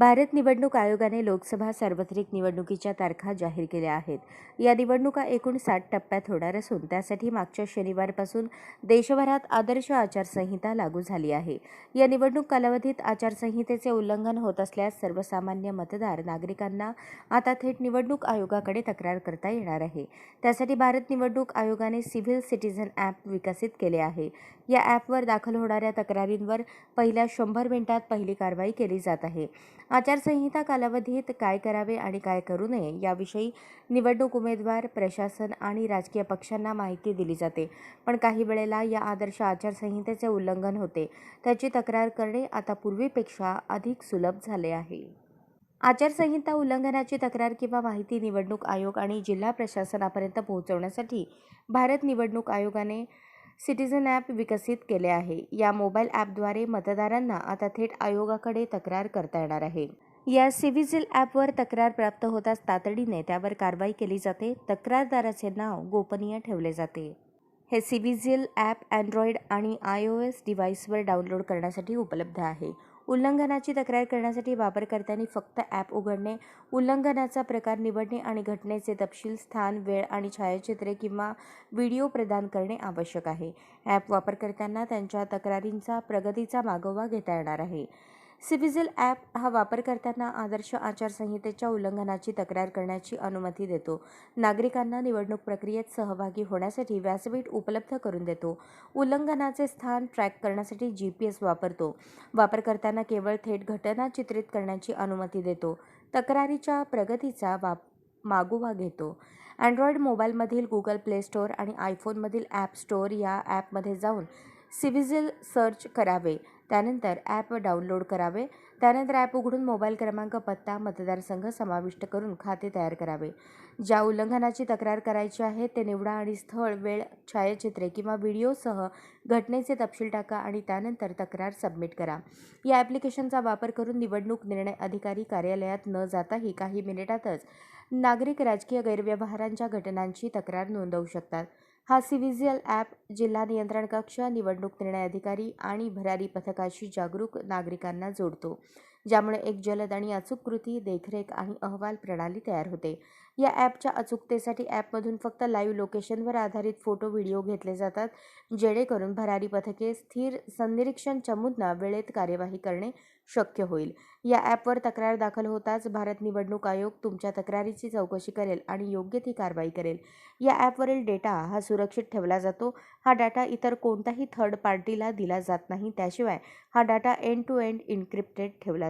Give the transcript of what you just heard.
भारत निवडणूक आयोगाने लोकसभा सार्वत्रिक निवडणुकीच्या तारखा जाहीर केल्या आहेत. या निवडणुका एकूण सात टप्प्यात होणार असून त्यासाठी मागच्या शनिवारपासून देशभरात आदर्श आचारसंहिता लागू झाली आहे. या निवडणूक कालावधीत आचारसंहितेचे उल्लंघन होत असल्यास सर्वसामान्य मतदार नागरिकांना आता थेट निवडणूक आयोगाकडे तक्रार करता येणार आहे. त्यासाठी भारत निवडणूक आयोगाने सिव्हिल सिटीझन ॲप विकसित केले आहे. या ॲपवर दाखल होणाऱ्या तक्रारींवर पहिल्या शंभर मिनिटात पहिली कारवाई केली जात आहे. आचारसंहिता कालावधीत काय करावे आणि काय करू नये याविषयी निवडणूक उमेदवार प्रशासन आणि राजकीय पक्षांना माहिती दिली जाते. पण काही वेळेला या आदर्श आचारसंहितेचे उल्लंघन होते. त्याची तक्रार करणे आता पूर्वीपेक्षा अधिक सुलभ झाले आहे. आचारसंहिता उल्लंघनाची तक्रार किंवा माहिती निवडणूक आयोग आणि जिल्हा प्रशासनापर्यंत पोहोचवण्यासाठी भारत निवडणूक आयोगाने सिटीझन ॲप विकसित केले आहे. या मोबाईल ॲपद्वारे मतदारांना आता थेट आयोगाकडे तक्रार करता येणार आहे. या सिव्हिजिल ॲपवर तक्रार प्राप्त होताच तातडीने त्यावर कारवाई केली जाते. तक्रारदाराचे नाव गोपनीय ठेवले जाते. हे सिव्हिजिल ॲप अँड्रॉइड आणि आय ओ एस डिव्हाइसवर डाउनलोड करण्यासाठी उपलब्ध आहे. उल्लंघनाची तक्रार करण्यासाठी वापरकर्त्यांनी फक्त ॲप उघडणे उल्लंघनाचा प्रकार निवडणे आणि घटनेचे तपशील स्थान वेळ आणि छायाचित्रे किंवा व्हिडिओ प्रदान करणे आवश्यक आहे. ॲप वापरकर्त्यांना त्यांच्या तक्रारींचा प्रगतीचा मागोवा घेता येणार आहे. सिव्हिजिल ॲप हा वापरकर्त्यांना आदर्श आचारसंहितेच्या उल्लंघनाची तक्रार करण्याची अनुमती देतो. नागरिकांना निवडणूक प्रक्रियेत सहभागी होण्यासाठी व्यासपीठ उपलब्ध करून देतो. उल्लंघनाचे स्थान ट्रॅक करण्यासाठी जी पी एस वापरतो. वापरकर्त्यांना केवळ थेट घटना चित्रित करण्याची अनुमती देतो. तक्रारीच्या प्रगतीचा वाप मागोवा घेतो. अँड्रॉइड मोबाईलमधील गुगल प्ले स्टोअर आणि आयफोनमधील ॲप स्टोअर या ॲपमध्ये जाऊन सिव्हिजिल सर्च करावे. त्यानंतर ॲप डाउनलोड करावे. त्यानंतर ॲप उघडून मोबाईल क्रमांक पत्ता मतदारसंघ समाविष्ट करून खाते तयार करावे. ज्या उल्लंघनाची तक्रार करायची आहे ते निवडा आणि स्थळ वेळ छायाचित्रे किंवा व्हिडिओसह घटनेचे तपशील टाका आणि त्यानंतर तक्रार सबमिट करा. या ॲप्लिकेशनचा वापर करून निवडणूक निर्णय अधिकारी कार्यालयात न जाताही काही मिनिटातच नागरिक राजकीय गैरव्यवहारांच्या घटनांची तक्रार नोंदवू शकतात. हा सिव्हिजियल ॲप जिल्हा नियंत्रण कक्ष निवडणूक निर्णय अधिकारी आणि भरारी पथकाशी जागरूक नागरिकांना जोडतो. ज्यामुळे एक जलद आणि अचूक कृती देखरेख आणि अहवाल प्रणाली तयार होते. या ॲपच्या अचूकतेसाठी ॲपमधून फक्त लाईव्ह लोकेशनवर आधारित फोटो व्हिडिओ घेतले जातात जेणेकरून भरारी पथके स्थिर संनिरीक्षण चमूंना वेळेत कार्यवाही करणे शक्य होईल. या ॲपवर तक्रार दाखल होताच भारत निवडणूक आयोग तुमच्या तक्रारीची चौकशी करेल आणि योग्य ती कारवाई करेल. या ॲपवरील डेटा हा सुरक्षित ठेवला जातो. हा डाटा इतर कोणत्याही थर्ड पार्टीला दिला जात नाही. त्याशिवाय हा data end to end encrypted ठेवला